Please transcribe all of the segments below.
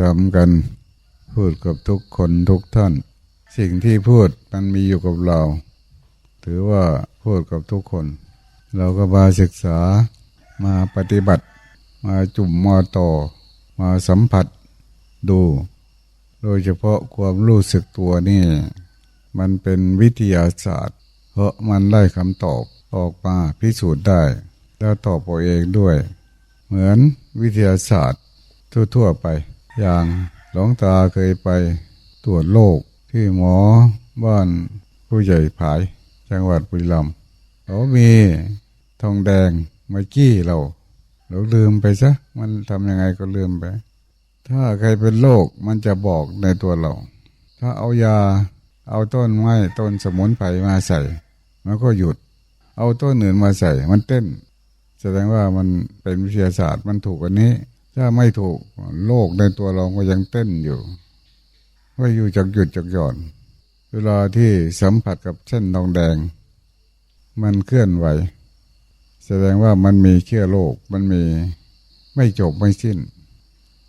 ทำกัน พูดกับทุกคนทุกท่าน สิ่งที่พูดมันมีอยู่กับเรา ถือว่าพูดกับทุกคน เราก็มาศึกษามาปฏิบัติ มาจุ่มมาต่อ มาสัมผัสดู โดยเฉพาะความรู้สึกตัวนี่ มันเป็นวิทยาศาสตร์ เพราะมันได้คำตอบออกมาพิสูจน์ได้ แล้วตอบตัวเองด้วย เหมือนวิทยาศาสตร์ทั่ว ๆ ไป อย่างหลวงตาเคยไปตรวจโรคที่หมอบ้านผู้ใหญ่ผาย จังหวัดบุรีรัมย์เขามีทองแดงมากี้เรา เราลืมไปซะ มันทำยังไงก็ลืมไป ถ้าใครเป็นโรคมันจะบอกในตัวเรา ถ้าเอายาเอาต้นไม้ต้นสมุนไพรมาใส่ มันก็หยุด เอาต้นอื่นมาใส่ มันเต้น แสดงว่ามันเป็นวิทยาศาสตร์มันถูกกว่านี้ ถ้าไม่ถูกโลกในตัวเราก็ยังเต้นอยู่ว่าอยู่จากหยุดจากหย่อน เวลาที่สัมผัสกับเส้นทองแดง มันเคลื่อนไหว แสดงว่ามันมีเชื้อโรคมันมีไม่จบไม่สิ้น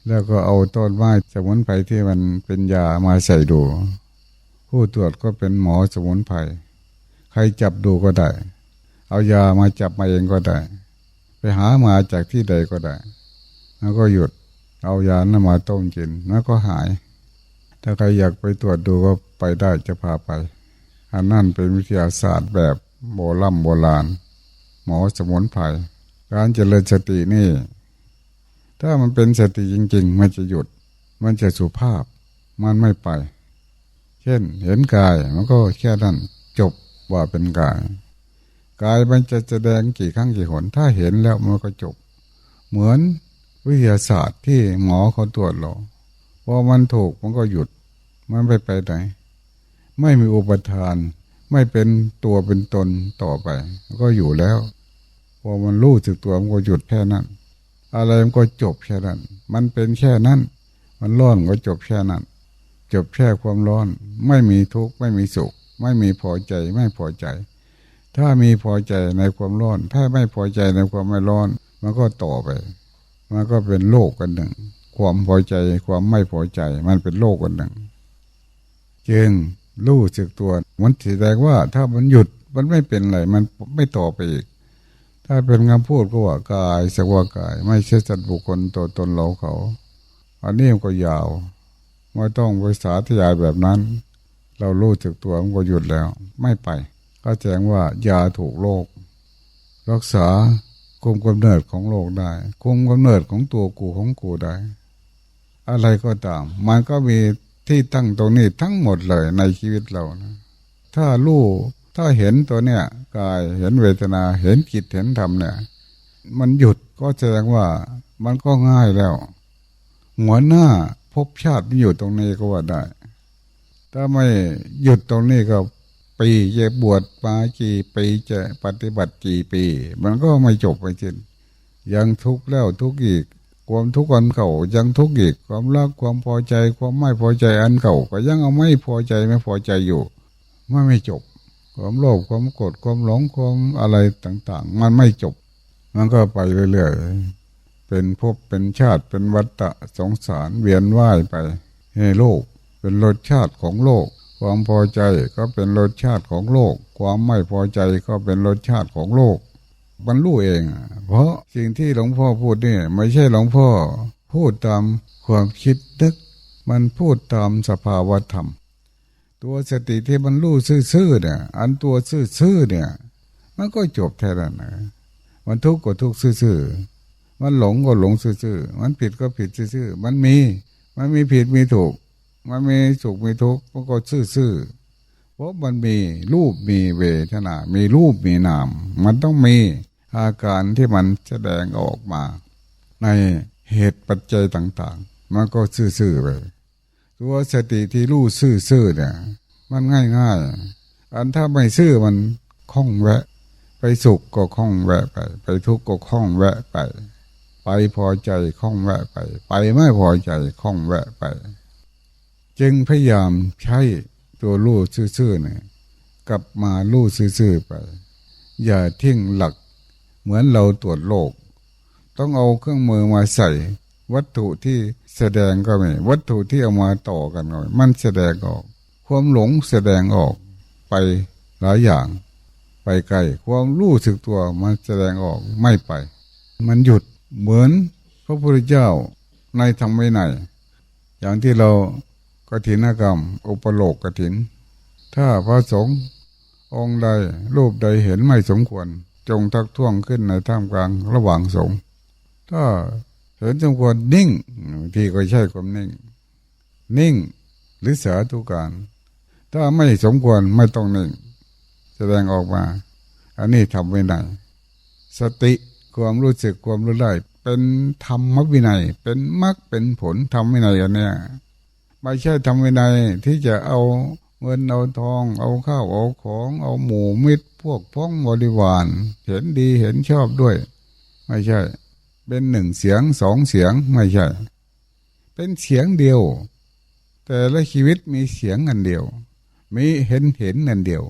แล้วก็เอาต้นไม้สมุนไพรที่มันเป็นยามาใส่ดู ผู้ตรวจก็เป็นหมอสมุนไพรใครจับดูก็ได้ เอายามาจับมาเองก็ได้ ไปหามาจากที่ใดก็ได้ แล้วก็หยุดเอายานั้นมาต้มกินแล้วก็หาย ถ้าใครอยากไปตรวจดูก็ไปได้จะพาไป อันนั่นเป็นวิทยาศาสตร์แบบโบราณโบราณ หมอสมุนไพรการเจริญสตินี่ ถ้ามันเป็นสติจริง ๆ มันจะหยุด มันจะสุภาพ มันไม่ไป เช่นเห็นกายมันก็แค่นั้นจบว่าเป็นกายกายมันจะแสดงกี่ครั้งกี่หน ถ้าเห็นแล้วมันก็จบ เหมือน วิทยาศาสตร์ที่หมอเขาตรวจเราพอมันถูกมันก็หยุด มันไปไปไหน ไม่มีอุปทาน ไม่เป็นตัวเป็นตนต่อไป ก็อยู่แล้วพอมันรู้สึกตัวมันก็หยุดแค่นั้น อะไรมันก็จบแค่นั้น มันเป็นแค่นั้น มันร้อนก็จบแค่นั้น จบแค่ความร้อน ไม่มีทุกข์ไม่มีสุข ไม่มีพอใจไม่พอใจ ถ้ามีพอใจในความร้อน ถ้าไม่พอใจในความไม่ร้อน มันก็ต่อไป มันก็เป็นโลกกันหนึ่ง ความพอใจความไม่พอใจ มันเป็นโลกกันหนึ่งจึงรู้สึกตัวมันแสดงว่าถ้ามันหยุดมันไม่เป็นไรมันไม่ต่อไปอีก ถ้าเป็นคำพูดก็ว่ากายสักว่ากาย ไม่ใช่สัตว์บุคคลตัวตนเราเขา อันนี้มันก็ยาวไม่ต้องไปสาธยายแบบนั้น เรารู้สึกตัวมันก็หยุดแล้ว ไม่ไป ก็แจ้งว่ายาถูกโรครักษา คุมกำเนิดของโลกได้ คุมกำเนิดของตัวกูของกูได้ อะไรก็ตาม มันก็มีที่ตั้งตรงนี้ทั้งหมดเลยในชีวิตเรานะถ้ารู้ถ้าเห็นตัวเนี้ยกายเห็นเวทนาเห็นจิตเห็นธรรมเนี่ย มันหยุดก็แสดงว่ามันก็ง่ายแล้ว หัวหน้าภพชาติอยู่ตรงนี้ก็ว่าได้ ถ้าไม่หยุดตรงนี้ก็ ปีจะบวชมากี่ปีจะปฏิบัติกี่ปี มันก็ไม่จบไปสิ้นยังทุกข์แล้วทุกข์อีก ความทุกข์อันเก่ายังทุกข์อีก ความรักความพอใจความไม่พอใจอันเก่า ก็ยังเอาไม่พอใจไม่พอใจอยู่ไม่ไม่จบ ความโลภความโกรธความหลงความอะไรต่าง ๆ มันไม่จบ มันก็ไปเรื่อยๆเป็นภพเป็นชาติเป็นวัฏฏะสงสารเวียนว่ายไปให้โลก เป็นรสชาติของโลก ความพอใจก็เป็นรสชาติของโลก ความไม่พอใจก็เป็นรสชาติของโลกมันรู้เอง เพราะสิ่งที่หลวงพ่อพูดนี่ไม่ใช่หลวงพ่อ พูดตามความคิดนึก มันพูดตามสภาวธรรม ตัวสติที่มันรู้ซื่อๆเนี่ย อันตัวซื่อๆเนี่ย มันก็จบแค่นั้นนะมันทุกข์ก็ทุกข์ซื่อๆมันหลงก็หลงซื่อๆมันผิดก็ผิดซื่อๆมันมี มันมีผิดมีถูก มันมีสุขมีทุกข์มันก็ซื่อๆพราะมันมีรูปมีเวทนา มีรูปมีนาม มันต้องมีอาการที่มันแสดงออกมา ในเหตุปัจจัยต่างๆ มันก็ซื่อๆไปตัวสติที่รู้ซื่อๆเนี่ย มันง่ายๆ อันถ้าไม่ซื่อมันคล่องแวะ ไปสุขก็คล่องแวะไป ไปทุกข์ก็คล่องแวะไป ไปพอใจคล่องแวะไป ไปไม่พอใจคล่องแวะไป จึงพยายามใช้ตัวรู้ซื่อๆเนี่ยกลับมารู้ซื่อๆไป อย่าทิ้งหลัก เหมือนเราตรวจโรคต้องเอาเครื่องมือมาใส่ วัตถุที่แสดงก็ไม่วัตถุที่เอามาต่อกันก็ไม่มันแสดงออก ความหลงแสดงออกไปหลายอย่าง ไปไกลความรู้สึกตัวมันแสดงออกไม่ไป มันหยุดเหมือนพระพุทธเจ้าในธรรมวินัยอย่างที่เรา กฐินกรรม อุปโลกกฐิน ถ้าพระสงฆ์องค์ใดรูปใดเห็นไม่สมควร จงทักท้วงขึ้นในท่ามกลางระหว่างสงฆ์ถ้าเห็นสมควรนิ่งที่ก็ใช่ความนิ่ง นิ่งหรือเสาธุการ ถ้าไม่สมควรไม่ต้องนิ่ง แสดงออกมา อันนี้ทำไว้ไหนสติความรู้สึกความรู้ได้เป็นธรรมวินัย เป็นมรรคเป็นผลธรรมวินัยอันเนี้ย ไม่ใช่ทำวินัยที่จะเอาเงินเอาทอง เอาข้าวเอาของเอาหมูมิตร พวกพ้องบริวาร เห็นดีเห็นชอบด้วย ไม่ใช่ เป็นหนึ่งเสียงสองเสียงไม่ใช่ เป็นเสียงเดียว แต่ละชีวิตมีเสียงอันเดียว มีเห็นเห็นอันเดียว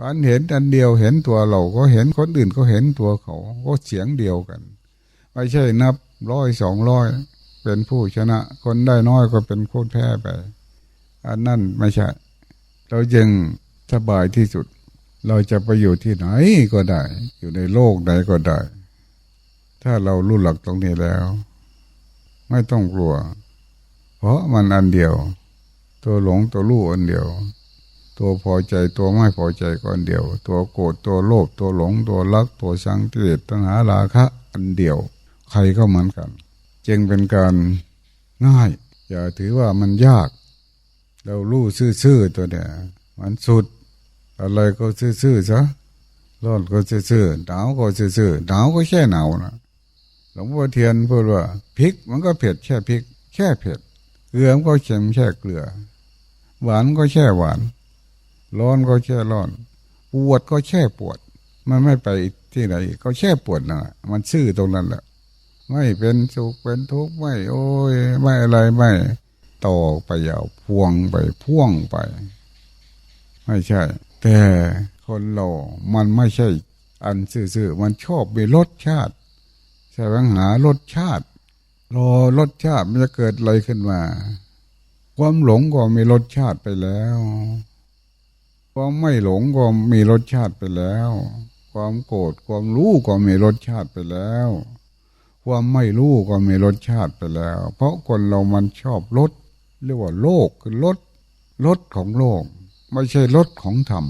การเห็นอันเดียวเห็นตัวเราก็เห็นคนอื่นก็เห็นตัวเขา ก็เสียงเดียวกัน ไม่ใช่นับร้อยสองร้อย เป็นผู้ชนะ คนได้น้อยก็เป็นคนแพ้ไป อันนั้นไม่ใช่ เราจึงสบายที่สุด เราจะไปอยู่ที่ไหนก็ได้ อยู่ในโลกใดก็ได้ ถ้าเรารู้หลักตรงนี้แล้ว ไม่ต้องกลัว เพราะมันอันเดียว ตัวหลงตัวรู้อันเดียว ตัวพอใจตัวไม่พอใจก็อันเดียว ตัวโกรธตัวโลภตัวหลงตัวรัก ตัวชังกิเลสตัณหาราคะ อันเดียว ใครก็เหมือนกัน จึงเป็นการง่าย อย่าถือว่ามันยาก เรารู้ซื่อๆตัวเนี่ยมันสุด อะไรก็ซื่อๆซะร้อนก็ซื่อๆหนาวก็ซื่อๆหนาวก็แค่หนาวนะหลวงพ่อเทียนพูดว่าพริกมันก็เผ็ดแค่พริก แค่เผ็ดเกลือมันก็เค็มแค่เกลือ หวานก็แค่หวาน ร้อนก็แค่ร้อน ปวดก็แค่ปวด มันไม่ไปที่ไหน ก็แค่ปวดนะมันซื่อตรงนั้นแหละ ไม่เป็นสุขเป็นทุกข์ไม่โอ้ยไม่อะไรไม่ต่อไปยาวพวงไปพ่วงไป ไม่ใช่ แต่คนเรามันไม่ใช่ อันซื่อๆมันชอบมีรสชาติแสวงหารสชาติรอรสชาติมันจะเกิดอะไรขึ้นมา ความหลงก็มีรสชาติไปแล้วความไม่หลงก็มีรสชาติไปแล้ว ความโกรธความรู้ก็มีรสชาติไปแล้ว ความไม่รู้ก็มีรสชาติไปแล้ว เพราะคนเรามันชอบรสเรียกว่าโลกคือรสรสของโลก ไม่ใช่รสของธรรม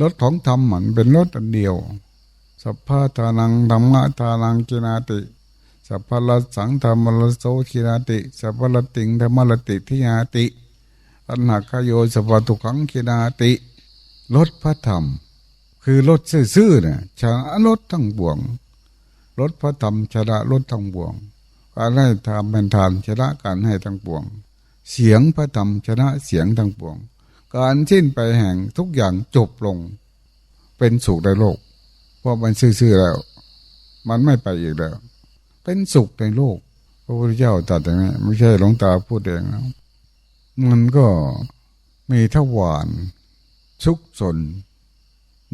รสของธรรมมันเป็นรสอันเดียว สัพพะทานังธรรมะทานังกินาติ สัพพะละสังธรรมละโสกินาติ สัพพะติงธรรมละติทิยาติ อันหักขโยสัพพะทุขังกินาติรสพระธรรม คือรสซื่อๆเนี่ยชนะรสทั้งบวง รสพระธรรมชนะรสทั้งบวงการให้ทำเป็นทานชนะการให้ทั้งปวง เสียงพระธรรมชนะเสียงทั้งปวง การสิ้นไปแห่งทุกอย่างจบลง เป็นสุขในโลก เพราะมันซื่อๆแล้ว มันไม่ไปอีกแล้ว เป็นสุขในโลกพระพุทธเจ้าตรัสอย่างนี้ไม่ใช่หลวงตาพูดเองนะมันก็มีทวารชุกสน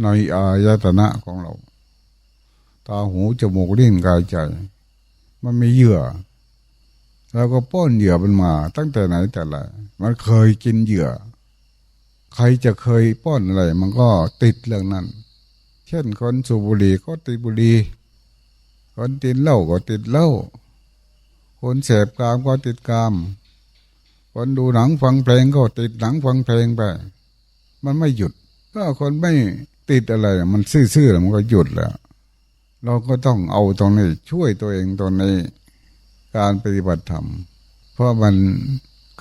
ในอายตนะของเรา ตาหูจมูกลิ้นกายใจ มันมีเหยื่อแล้วก็ป้อนเหยื่อมันมา ตั้งแต่ไหนแต่ไรมันเคยกินเหยื่อ ใครจะเคยป้อนอะไร มันก็ติดเรื่องนั้น เช่นคนสูบบุหรี่ก็ติดบุหรี่คนติดเหล้าก็ติดเหล้าคนเสพกามก็ติดกาม คนดูหนังฟังเพลงก็ติดหนังฟังเพลงไป มันไม่หยุด ถ้าคนไม่ติดอะไร มันซื่อๆแล้วมันก็หยุดแล้ว เราก็ต้องเอาตรงนี้ช่วยตัวเองตรงนี้ การปฏิบัติธรรม เพราะมัน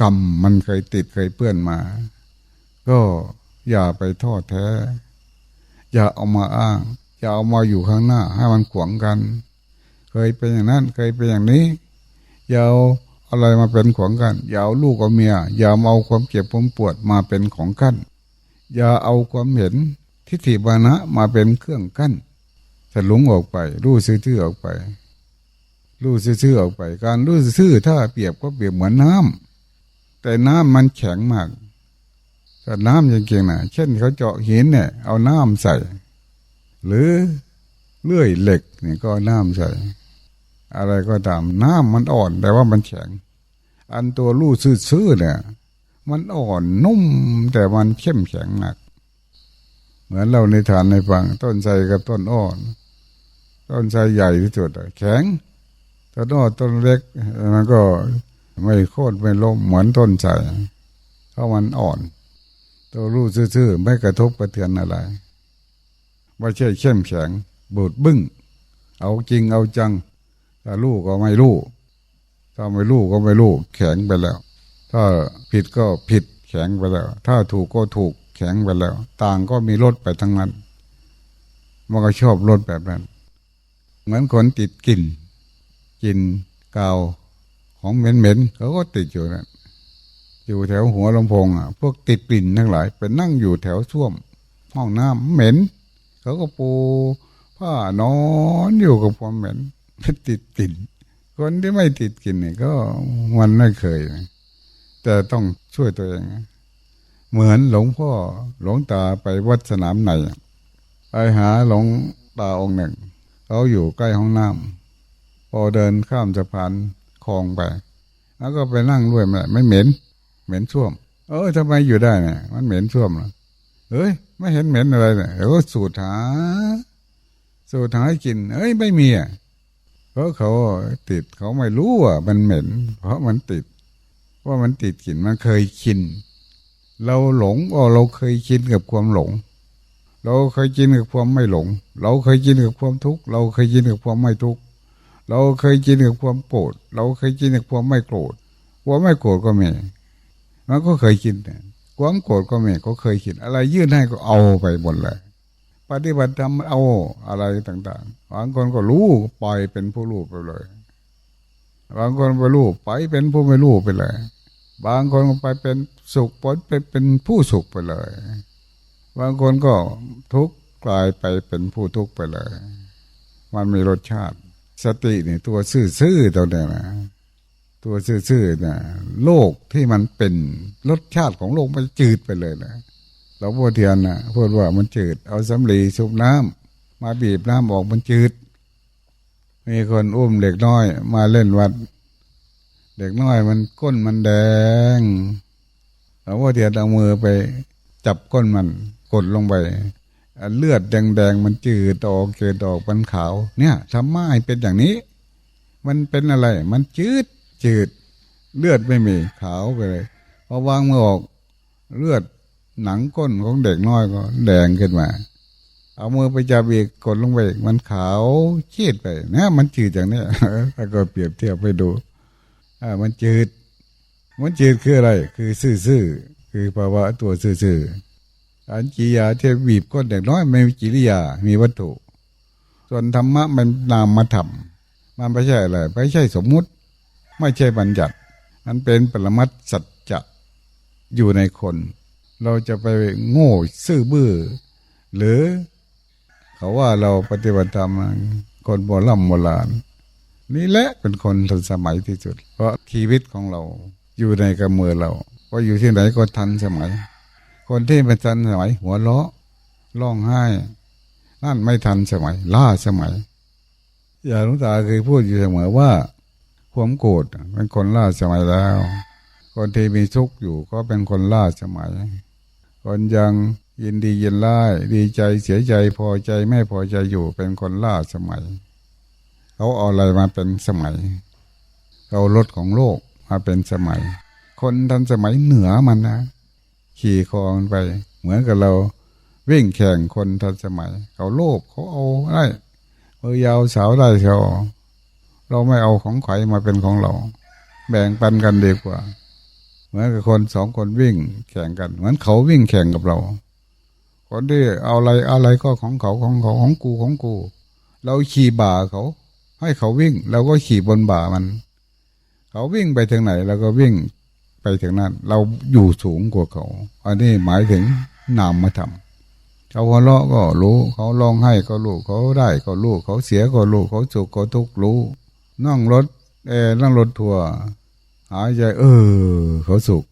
กรรมมันเคยติดเคยเปื้อนมา ก็อย่าไปทอดแท้ อย่าเอามาอ้าง อย่าเอามาอยู่ข้างหน้า ให้มันขวางกัน เคยเป็นอย่างนั้นเคยเป็นอย่างนี้ อย่าเอาอะไรมาเป็นขวางกัน อย่าเอาลูกกับเมีย อย่าเอาความเจ็บความปวดมาเป็นของกั้น อย่าเอาความเห็นทิฏฐิบานะมาเป็นเครื่องกั้น จะหลงออกไป รู้ซื่อๆออกไป รู้ซื่อๆออกไป การรู้ซื่อถ้าเปรียบก็เปรียบเหมือนน้ำแต่น้ำมันแข็งมากแต่น้ำจริงๆนะเช่นเขาเจาะหินเนี่ย เอาน้ำใส่ หรือเลื่อยเหล็กเนี่ยก็น้ำใส่ อะไรก็ตามน้ำมันอ่อน แต่ว่ามันแข็ง อันตัวรู้ซื่อๆเนี่ย มันอ่อนนุ่ม แต่มันเข้มแข็งหนัก เหมือนเราในฐานในฟังต้นไทรกับต้นอ่อน ต้นไทรใหญ่ที่สุดแข็งต้นอ่อต้นเล็กมันก็ไม่โค่นไม่ล้มเหมือนต้นไทรเพราะมันอ่อน ตัวรู้ซื่อๆไม่กระทบกระเทือนอะไรไม่ใช่เข้มแข็งบูดบึ้ง เอาจริงเอาจังถ้ารู้ก็ไม่รู้ถ้าไม่รู้ก็ไม่รู้แข็งไปแล้ว ถ้าผิดก็ผิดแข็งไปแล้ว ถ้าถูกก็ถูกแข็งไปแล้ว ต่างก็มีรถไปทั้งนั้นมันก็ชอบรถแบบนั้น เหมือนคนติดกลิ่นกลิ่นกาวของเหม็นๆเขาก็ติดอยู่นั่นอยู่แถวหัวลำโพงอะพวกติดกลิ่นทั้งหลายไปนั่งอยู่แถวส้วม ห้องน้ำเหม็น เขาก็ปูผ้านอนอยู่กับความเหม็นติดกลิ่นคนที่ไม่ติดกลิ่นนี่ก็มันไม่เคยแต่ต้องช่วยตัวเองเหมือนหลวงพ่อหลวงตาไปวัดสนามในไปหาหลวงตาองค์หนึ่ง เขาอยู่ใกล้ห้องน้ำพอเดินข้ามสะพานคลองไป แล้วก็ไปนั่งด้วยไม่ไม่เหม็น เหม็นช่วม เออทำไมอยู่ได้เนี่ยมันเหม็นช่วมเหรอเฮ้ย ไม่เห็นเหม็นอะไรเนี่ยเดี๋ยวสูดหา สูดหาให้กิน เอ้ยไม่มีอะเพราะเขาติดเขาไม่รู้อะมันเหม็น เพราะมันติดว่ามันติดกลิ่นมันเคยชิน เราหลงก็เราเคยชินกับความหลง เราเคยชินกับความไม่หลง เราเคยชินกับความทุกข์ เราเคยชินกับความไม่ทุกข์ เราเคยชินกับความโกรธ เราเคยชินกับความไม่โกรธ ความไม่โกรธก็มี มันก็เคยชินเนี่ยความโกรธก็มีก็เคยชิน อะไรยื่นให้ก็เอาไปหมดเลย ปฏิบัติธรรมเอาอะไรต่างๆ บางคนก็รู้ปล่อยเป็นผู้รู้ไปเลย บางคนไปรู้ไปเป็นผู้ไม่รู้ไปเลย บางคนไปเป็นสุขผลไปเป็นผู้สุขไปเลย บางคนก็ทุกข์กลายไปเป็นผู้ทุกข์ไปเลย มันมีรสชาติ สตินี่ตัวซื่อๆตัวเนี้ยนะตัวซื่อๆนะโลกที่มันเป็นรสชาติของโลกมันจืดไปเลยนะหลวงพ่อเทียนนะพูดว่ามันจืด เอาสำลีชุบน้ำมาบีบน้ำออกมันจืด มีคนอุ้มเด็กน้อย มาเล่นวัด เด็กน้อยมันก้นมันแดงหลวงพ่อเทียนเอามือไปจับก้นมัน กดลงไปเลือดแดงๆมันจืดออกจืดออกมันขาว เนี่ยทำไมเป็นอย่างนี้ มันเป็นอะไร มันจืดจืด เลือดไม่มีขาวไปเลยพอวางมือออกเลือดหนังก้นของเด็กน้อยก็แดงขึ้นมา เอามือไปจับอีกกดลงไปมันขาวชีดไปนะมันจืดอย่างนี้ยแล้วก็เปรียบเทียบไปดูอ่ามันจืด มันจืดคืออะไร คือซื่อๆคือภาวะตัวซื่อๆ อันกิริยาที่บีบก้นเด็กน้อยไม่มีกิริยา มีวัตถุ ส่วนธรรมะมันนามมาทำมันไม่ใช่อะไรไม่ใช่สมมุติ ไม่ใช่บัญญัติมันเป็นปรมัตสัจจะอยู่ในคน เราจะไปโง่ซื่อบื้อ หรือเขาว่าเราปฏิบัติธรรมคนโบราณโบราณนี่แหละเป็นคนทันสมัยที่สุด เพราะชีวิตของเราอยู่ในกำมือเราพออยู่ที่ไหนก็ทันสมัย คนที่ไม่ทันสมัย หัวเราะร้องไห้ นั่นไม่ทันสมัย ล่าสมัย อย่าลุงตาเคยพูดอยู่เสมอว่า ความโกรธเป็นคนล่าสมัยแล้ว คนที่มีทุกข์อยู่ก็เป็นคนล่าสมัย คนยังยินดียินไล่ดีใจเสียใจพอใจไม่พอใจอยู่เป็นคนล่าสมัย เขาเอาอะไรมาเป็นสมัยเอารถของโลกมาเป็นสมัย คนทันสมัยเหนือมันนะ ขี่คอมันไป เหมือนกับเราวิ่งแข่งคนทันสมัย เขาโลภเขาเอาได้มือยาวสาวได้เชียวเราไม่เอาของใครมาเป็นของเรา แบ่งปันกันดีกว่า เหมือนกับคนสองคนวิ่งแข่งกัน เหมือนเขาวิ่งแข่งกับเรา คนที่เอาอะไรอะไรก็ของเขาของเขาของกูของกู เราขี่บ่าเขา ให้เขาวิ่งเราก็ขี่บนบ่ามัน เขาวิ่งไปถึงไหนเราก็วิ่ง ไปถึงนั้น เราอยู่สูงกว่าเขา อันนี้หมายถึงนามมาทำเขาหัวเราะก็รู้ เขาร้องไห้ก็รู้ เขาได้ก็รู้ เขาเสียก็รู้ เขาสุขก็ทุกข์รู้ นั่งรถเออนั่งรถทัวร์หายใจเออ เขาสุข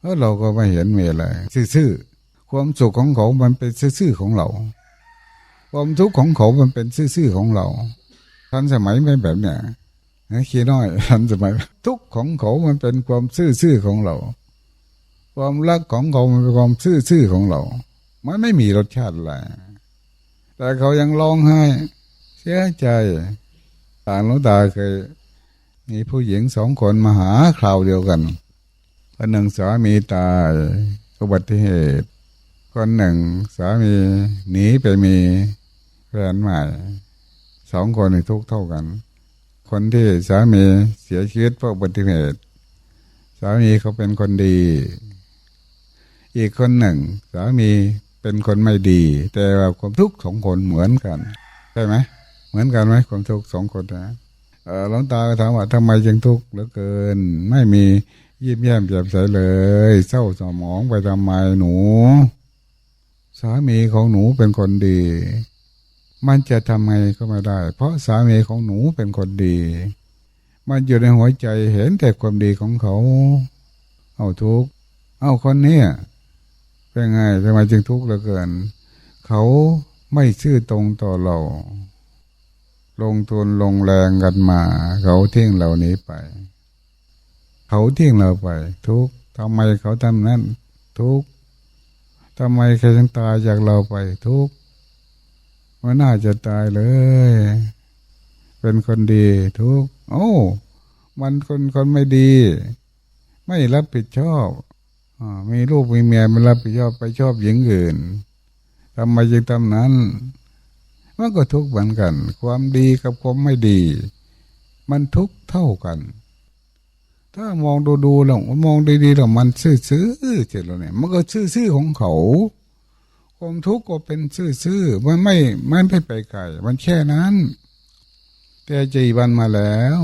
แล้วเราก็ไม่เห็นมีอะไรซื่อๆความสุขของเขามันเป็นซื่อๆของเรา ความทุกข์ของเขามันเป็นซื่อๆของเราทันสมัยไม่แบบเนี้ย ขี้น้อยทันสมัยทุกของเขามันเป็นความซื่อๆของเรา ความรักของเขามันเป็นความซื่อๆของเรา มันไม่มีรสชาติอะไรแต่เขายังร้องไห้เสียใจต่างหลวงตาเคยมีผู้หญิงสองคนมาหาคราวเดียวกัน คนหนึ่งสามีตายอุบัติเหตุ คนหนึ่งสามีหนีไปมีแฟนใหม่สองคนทุกเท่ากัน คนที่สามีเสียชีวิตเพราะอุบัติเหตุ สามีเขาเป็นคนดี อีกคนหนึ่ง สามีเป็นคนไม่ดี แต่ว่าความทุกข์ของคนเหมือนกันใช่ไหมเหมือนกันไหมความทุกข์สองคนนะเออหลวงตาถามว่าทำไมจึงทุกข์เหลือเกิน ไม่มียิ้มแย้มแจ่มใสเลย เศร้าสมองไปทำไมหนู สามีของหนูเป็นคนดี มันจะทำไงก็ไม่ได้ เพราะสามีของหนูเป็นคนดี มันอยู่ในหัวใจเห็นแต่ความดีของเขา เอาทุกเอาคนนี้เป็นไงทำไมจึงทุกข์เหลือเกิน เขาไม่ซื่อตรงต่อเรา ลงทุนลงแรงกันมา เขาทิ้งเราหนี้ไป เขาทิ้งเราไป ทุกทำไมเขาทำนั้น ทุกทำไมใครจึงตายจากเราไป ทุก มันน่าจะตายเลย เป็นคนดีทุก โอ้ มันคนคนไม่ดี ไม่รับผิดชอบอามีลูกมีเมียไม่รับผิดชอบไปชอบหญิงอื่นทำไมจึงทำนั้น มันก็ทุกข์เหมือนกัน ความดีกับความไม่ดี มันทุกข์เท่ากัน ถ้ามองดูๆแล้วมองดีๆแล้วมันซื่อๆเจ็ดแล้วเนี่ยมันก็ซื่อๆของเขา ความทุกข์ก็เป็นซื่อๆมันไม่ไม่ไปไปไกลมันแค่นั้น แต่จีวันมาแล้ว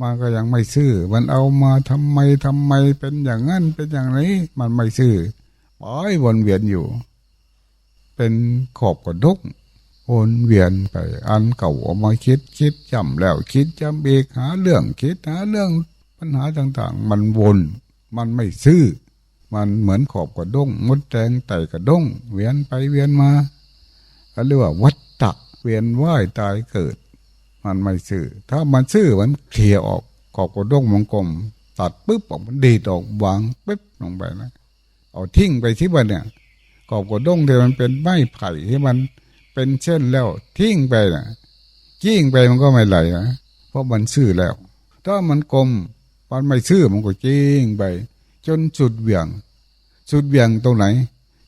มันก็ยังไม่ซื่อ มันเอามาทำไมทำไมเป็นอย่างนั้นเป็นอย่างนี้ มันไม่ซื่อปล่อยวนเวียนอยู่ เป็นขอบกระดกวนเวียนไป อันเก่าเอามาคิดคิดจำแล้ว คิดจำอีกหาเรื่องคิดหาเรื่องปัญหาต่าง ๆ มันวน มันไม่ซื่อ มันเหมือนขอบกระด้งมดแดงไต่กระด้งเวียนไปเวียนมาเรียกว่าวัฏฏะเวียนว่ายตายเกิด มันไม่ซื่อ ถ้ามันซื่อมันเคลียออกขอบกระด้งวงกลม ตัดปุ๊บออกมันดีดออกวางปุ๊บลงไปนะเอาทิ้งไปที่บ้านเนี่ยขอบกระด้งที่มันเป็นไม้ไผ่ที่มันเป็นเช่นแล้วทิ้งไปนะจิ้งไปมันก็ไม่ไหลนะเพราะมันซื่อแล้ว ถ้ามันกลมมันไม่ซื่อมันก็จิ้งไป จนสุดเบี่ยง สุดเบี่ยงตรงไหน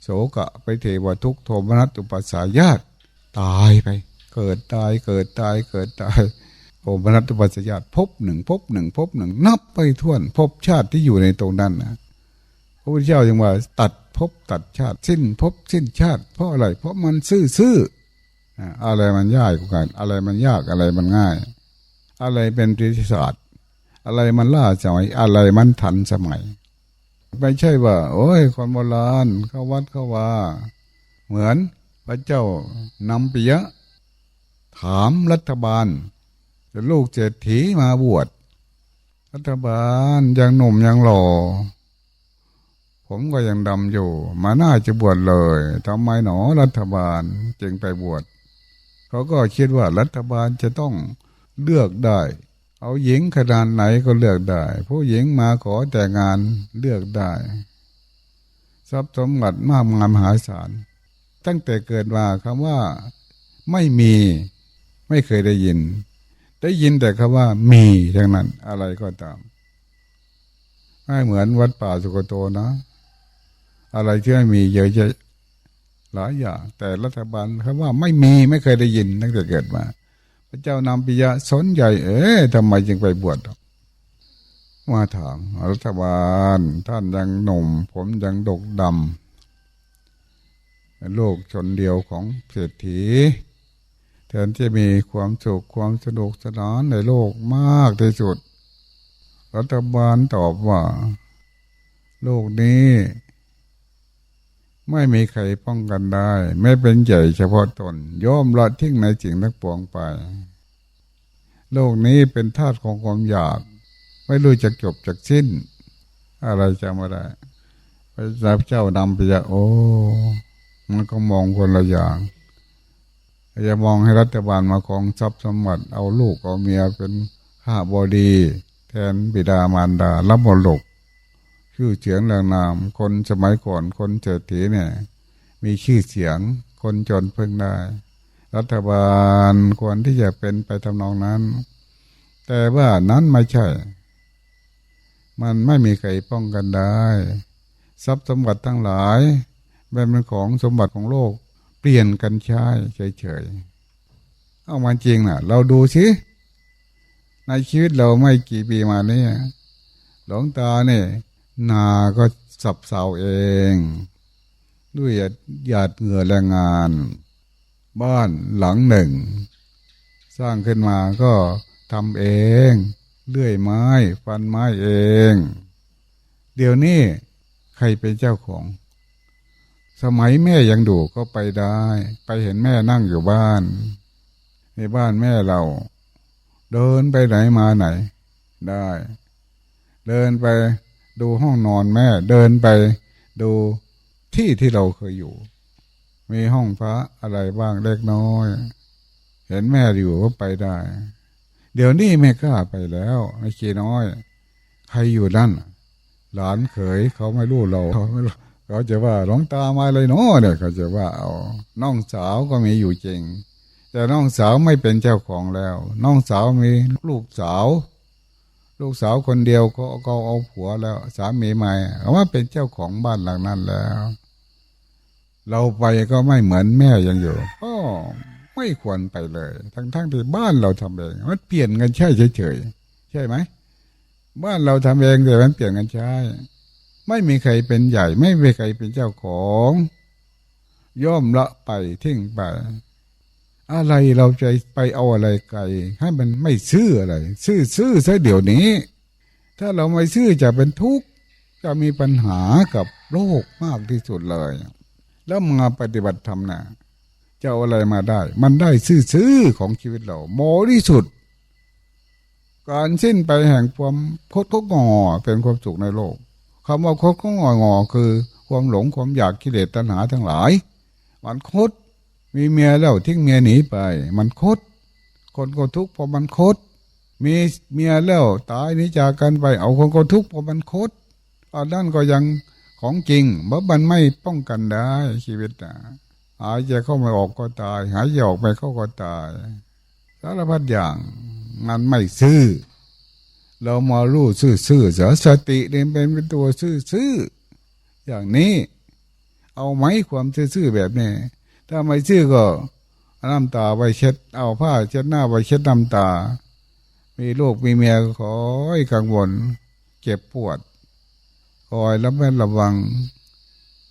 โสกะไปเทวทุกข์โทมนัสอุปสาญาตตายไป เกิดตายเกิดตายเกิดตายโทมนัสอุปสาญาตพบหนึ่งพบหนึ่งพบหนึ่งนับไปท่วนพบชาติที่อยู่ในตรงนั้นนะพระพุทธเจ้ายังว่า ตัดพบตัดชาติ สิ้นพบสิ้นชาติ เพราะอะไร เพราะมันซื่อซื่ออ่าอะไรมันยากกว่ากัน อะไรมันยากอะไรมันง่าย อะไรเป็นปริศาสตร์ อะไรมันล่าสมัยอะไรมันทันสมัย ไม่ใช่ว่า โอ้ยคนโบราณเข้าวัดเข้าว่า เหมือนพระเจ้านำปิยะ ถามรัฐบาลจะลูกเศรษฐีมาบวช รัฐบาลยังหนุ่มยังหล่อ ผมก็ยังดำอยู่ มาน่าจะบวชเลยทำไมหนอรัฐบาลจึงไปบวชเขาก็คิดว่ารัฐบาลจะต้องเลือกได้ เอาหญิงขนาดไหนก็เลือกได้ ผู้หญิงมาขอแต่งานเลือกได้ ทรัพย์สมบัติมากมายมหาศาล ตั้งแต่เกิดมาคำว่าไม่มีไม่เคยได้ยิน ได้ยินแต่คำว่ามีทั้งนั้น อะไรก็ตามไม่เหมือนวัดป่าสุกโตนะ อะไรที่ไม่มีเยอะแยะหลายอย่าง แต่รัฐบาลคำว่าไม่มีไม่เคยได้ยินตั้งแต่เกิดมา พระเจ้านำปิยะสนใจเอ๊ะทำไมจึงไปบวชมาถามรัฐบาลท่านยังหนุ่ม ผมยังดกดำโลกชนเดียวของเศรษฐีแทนที่มีความสุขความสนุกสนานในโลกมากที่สุด รัฐบาลตอบว่า โลกนี้ ไม่มีใครป้องกันได้ ไม่เป็นใหญ่เฉพาะตนย่อมละทิ้งในสิ่งทั้งปวงไป โลกนี้เป็นธาตุของความอยาก ไม่รู้จะจบจากสิ้น อะไรจะมาได้พระเจ้านำไปจะโอ้มันก็มองคนละอย่างจะมองให้รัฐบาลมาของทรัพย์สมบัติเอาลูกเอาเมียเป็นข้าบดี แทนบิดามารดารับมรดก ชื่อเสียงแรงนาม คนสมัยก่อนคนเศรษฐีเนี่ย มีชื่อเสียง คนจนเพิ่งได้ รัฐบาลควรที่จะเป็นไปทำนองนั้น แต่ว่านั้นไม่ใช่ มันไม่มีใครป้องกันได้ ทรัพย์สมบัติทั้งหลายเป็นของสมบัติของโลก เปลี่ยนกันใช้เฉยๆเอามาจริงน่ะ เราดูสิในชีวิตเราไม่กี่ปีมานี้หลวงตาเนี่ย นาก็สับเสาเอง ด้วยหยาดเหงื่อแรงงาน บ้านหลังหนึ่ง สร้างขึ้นมาก็ทำเองเลื่อยไม้ฟันไม้เอง เดี๋ยวนี้ใครเป็นเจ้าของ สมัยแม่ยังดูก็ไปได้ ไปเห็นแม่นั่งอยู่บ้าน ในบ้านแม่เรา เดินไปไหนมาไหน ได้ เดินไป ดูห้องนอนแม่ เดินไปดูที่ที่เราเคยอยู่ มีห้องพระอะไรบ้างเล็กน้อย เห็นแม่อยู่ก็ไปได้ เดี๋ยวนี้ไม่กล้าไปแล้วไม่กี่น้อย ใครอยู่นั่นหลานเขยเขาไม่รู้เราเขาไม่รู้เขาจะว่าหลงตามาเลยเนาะเนี่ยเขาจะว่าเอาน้องสาวก็มีอยู่จริง แต่น้องสาวไม่เป็นเจ้าของแล้ว น้องสาวมีลูกสาว ลูกสาวคนเดียวก็ก็เอาผัวแล้ว สามีใหม่เอาว่าเป็นเจ้าของบ้านหลังนั้นแล้ว เราไปก็ไม่เหมือนแม่ยังอยู่ก็ไม่ควรไปเลย ทั้งๆทที่บ้านเราทำเองมันเปลี่ยนกันใช่เฉยๆใช่ไหมบ้านเราทำเองแต่มันเปลี่ยนกันใช่ไม่มีใครเป็นใหญ่ ไม่มีใครเป็นเจ้าของ ย่อมละไปทิ้งไป อะไรเราจะไปเอาอะไรไกล ให้มันไม่ซื่ออะไร ซื่อซื่อซะเดี๋ยวนี้ ถ้าเราไม่ซื่อจะเป็นทุกข์จะมีปัญหากับโลกมากที่สุดเลย แล้วมาปฏิบัติธรรมนะจะเอาอะไรมาได้ มันได้ซื่อๆของชีวิตเราโมที่สุด การสิ้นไปแห่งความคดก็งอเป็นความสุขในโลกคำว่าคดก็งองอคือ ความหลงความอยากกิเลสตัณหาทั้งหลาย มันคด มีเมียแล้วทิ้งเมียหนีไป มันคด คนก็ทุกข์เพราะมันคด มีเมียแล้วตายนีจากกันไป เอาคนก็ทุกข์เพราะมันคดอันนั้นก็ยังของจริงเพราะมันไม่ป้องกันได้ชีวิตนะหายใจเข้าไม่ออกก็ตาย หายใจออกไปเข้าก็ตายสารพัดอย่างมันไม่ซื่อเรามารู้ซื่อซื่อเสียสติเดินเป็นตัวซื่อซื่ออย่างนี้ เอาไหมความซื่อซื่อแบบนี้ ถ้าไม่ซื่อก็น้ำตาไปเช็ด เอาผ้าเช็ดหน้าไปเช็ดน้ำตา มีลูกมีเมียขอให้กังวลเจ็บปวด คอยรับแวดระวัง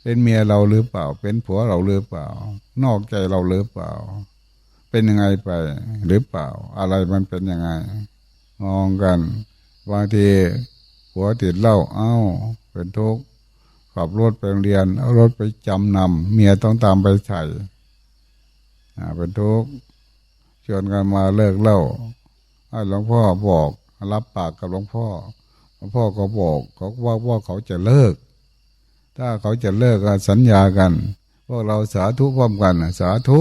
เป็นเมียเราหรือเปล่า เป็นผัวเราหรือเปล่า นอกใจเราหรือเปล่า เป็นยังไงไปหรือเปล่า อะไรมันเป็นยังไง มองกันบางทีผัวติดเหล้าเอ้า เป็นทุกข์ ขับรถไปโรงเรียน เอารถไปจำนำเมียต้องตามไปใส่เป็นทุกข์ชวนกันมาเลิกเล้าให้หลวงพ่อบอกรับปากกับหลวงพ่อหลวงพ่อก็บอกเขาว่าว่าเขาจะเลิก ถ้าเขาจะเลิกกันสัญญากันพวกเราสาธุพร้อมกัน สาธุ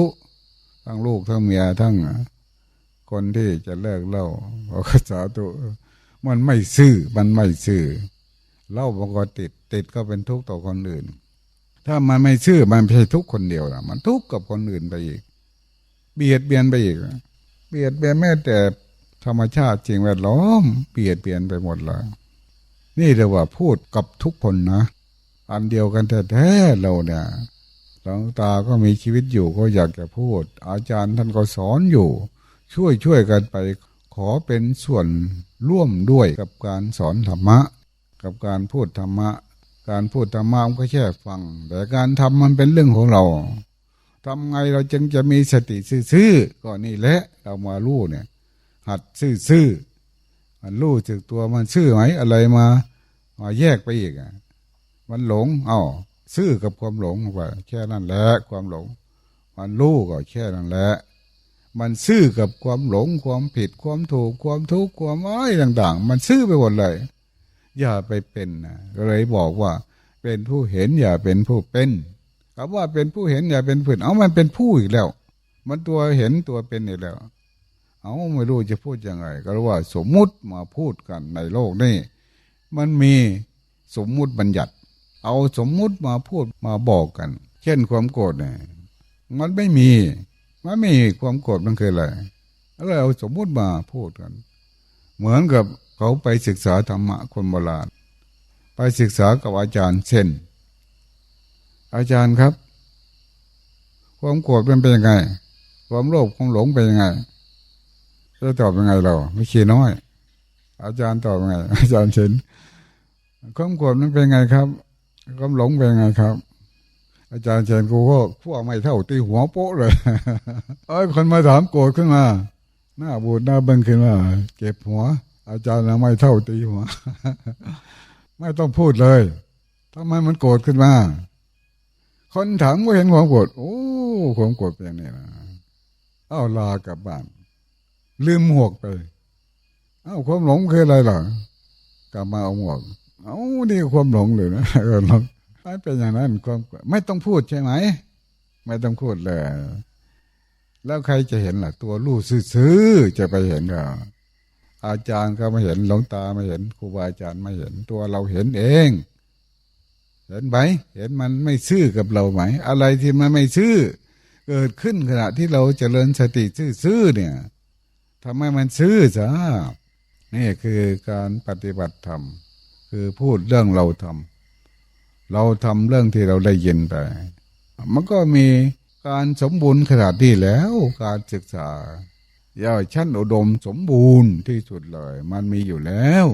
ทั้งลูกทั้งเมียทั้งคนที่จะเลิกเล้าเขาก็สาธุมันไม่ซื่อมันไม่ซื่อเล้ามันก็ติด ติดก็เป็นทุกข์ต่อคนอื่น ถ้ามันไม่ซื่อมันไม่ใช่ทุกข์คนเดียวนะมันทุกข์กับคนอื่นไปอีก เบียดเบียนไปอีก เบียดเบียนแม้แต่ธรรมชาติจริงแวดล้อมเบียดเบียนไปหมดเลยนี่เรียกว่าพูดกับทุกคนนะ อันเดียวกันแท้ๆเราเนี่ยหลวงตาก็มีชีวิตอยู่ก็อยากจะพูด อาจารย์ท่านก็สอนอยู่ ช่วยช่วยกันไปขอเป็นส่วนร่วมด้วยกับการสอนธรรมะ กับการพูดธรรมะ การพูดธรรมะมันก็แค่ฟัง แต่การทำมันเป็นเรื่องของเราทำไงเราจึงจะมีสติซื่อๆก็นี่แหละ เรามาลู่เนี่ย หัดซื่อๆมันรู้จึกตัวมันซื่อไหมอะไรมามาแยกไปอีกอะมันหลงอ้าซื่อกับความหลงไปแค่นั้นแหละความหลง มันรู้ก็แค่นั้นแหละมันซื่อกับความหลงความผิดความถูกความทุกข์ความอ้อยต่าง ๆ มันซื่อไปหมดเลย อย่าไปเป็นนะก็เลยบอกว่า เป็นผู้เห็นอย่าเป็นผู้เป็นคำว่าเป็นผู้เห็นอย่าเป็นผู้เป็นเอามันเป็นผู้อีกแล้ว มันตัวเห็นตัวเป็นอีกแล้ว เอาไม่รู้จะพูดยังไง ก็รู้ว่าสมมุติมาพูดกันในโลกนี้มันมีสมมุติบัญญัติ เอาสมมุติมาพูดมาบอกกัน เช่นความโกรธเนี่ยมันไม่มี มันไม่มีความโกรธมันคืออะไรอะไรเอาสมมุติมาพูดกัน เหมือนกับ เขาไปศึกษาธรรมะคนโบราณ ไปศึกษากับอาจารย์เช่น อาจารย์ครับ ความโกรธมันเป็นยังไง ความโลภความหลงเป็นยังไงจะตอบยังไงเรา ไม่ขี้น้อย อาจารย์ตอบยังไง อาจารย์เช่นความโกรธมันเป็นยังไงครับความหลงเป็นยังไงครับ อาจารย์เชนกูก็พวกไม่เท่าตีหัวโป๊ะเลยเอ้ยคนมาถามโกรธขึ้นมา หน้าบูดหน้าเบิ้งขึ้นมาเก็บหัว อาจารย์ไม่เท่าตีหัวไม่ต้องพูดเลยทำไมมันโกรธขึ้นมา คนถามก็เห็นความโกรธโอ้ความโกรธเป็นอย่างนี้นะเอ้าลากลับบ้าน ลืมหมวกไป เอ้าความหลงคืออะไรล่ะ กลับมาเอาหมวก เอ้านี่ความหลงเลยนะเออหลงไม่เป็นอย่างนั้นความไม่ต้องพูดใช่ไหม ไม่ต้องพูดเลย แล้วใครจะเห็นล่ะ ตัวรู้ซื่อจะไปเห็นก็ อาจารย์ก็ไม่เห็นหลวงตาไม่เห็นครูบาอาจารย์ไม่เห็นตัวเราเห็นเอง เห็นไหมเห็นมันไม่ซื่อกับเราไหม อะไรที่มันไม่ซื่อ เกิดขึ้นขณะที่เราเจริญสติซื่อๆเนี่ยทำให้มันซื่อจ้านี่คือการปฏิบัติธรรม คือพูดเรื่องเราทำเราทำเรื่องที่เราได้ยินไป มันก็มีการสมบูรณ์ขนาดนี้แล้วการศึกษา ย่าชั้นอุดมสมบูรณ์ที่สุดเลย มันมีอยู่แล้ว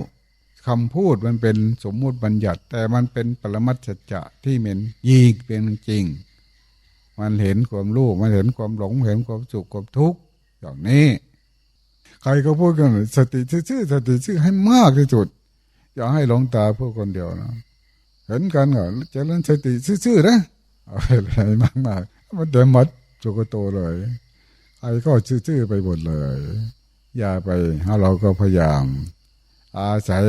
คำพูดมันเป็นสมมุติบัญญัติ แต่มันเป็นปรมัตสัจจะที่เป็นยีกเป็นจริง มันเห็นความรู้มันเห็นความหลงเห็นความสุขความทุกข์อย่างนี้ ใครก็พูดกันสติซื่อๆสติซื่อให้มากที่สุด อย่าให้หลงตาพูดคนเดียวนะเห็นกันก็เจริญสติซื่อๆนะเอาอะไรมากมากๆมันเดี๋ยวมัดจุกโตเลย ใครก็ซื่อๆไปหมดเลย อย่าไปถ้าเราก็พยายาม อาศัย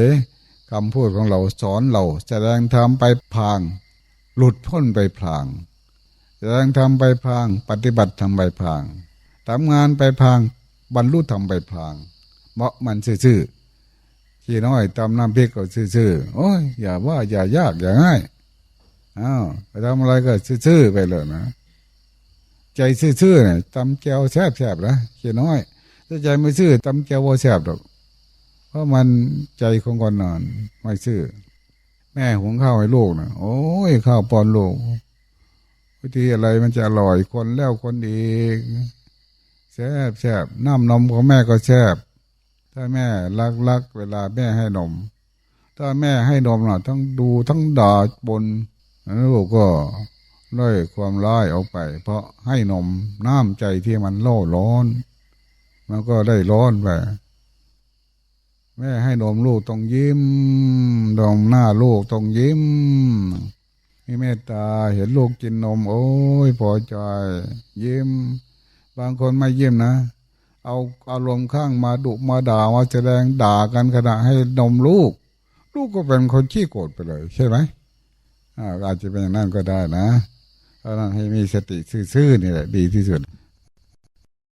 คำพูดของเราสอนเราแสดงธรรมไปพาง หลุดพ้นไปพลางแสดงธรรมไปพาง ปฏิบัติธรรมไปพางทำงานไปพาง บรรลุธรรมไปพางเพราะมันซื่อๆขี้น้อยตำน้ำพริกก็ซื่อๆโอ้ยอย่าว่าอย่ายากอย่าง่ายอ้าวไปทำอะไรก็ซื่อๆไปเลยนะ ใจซื่อๆเนี่ยตำแก้วแซ่บๆนะขี้น้อย ถ้าใจไม่ซื่อตำแก้วว่าแซ่บหรอก เพราะมันใจของคนนอนไม่ซื่อ แม่หุงข้าวให้ลูกนะโอ้ยข้าวปอนลูกวิธีอะไรมันจะอร่อยคนแล้วคนอีกแซ่บแซ่บน้ำนมของแม่ก็แซ่บถ้าแม่รักรักเวลาแม่ให้นม ถ้าแม่ให้นมน่ะทั้งดูทั้งด่าบนลูกก็ ไล่ความร้ายออกไป เพราะให้นมน้ำใจที่มันโล่ร้อน มันก็ได้ร้อนไปแม่ให้นมลูกต้องยิ้มดองหน้าลูกต้องยิ้มมีเมตตาเห็นลูกกินนม โอ้ยพอใจยิ้ม บางคนไม่ยิ้มนะ เอาอารมณ์ข้างมาดุมาด่ามาแสดงด่ากันขณะให้นมลูก ลูกก็เป็นคนขี้โกรธไปเลย ใช่ไหมอาจจะเป็นอย่างนั้นก็ได้นะ เพราะนั้นให้มีสติซื่อๆนี่แหละดีที่สุด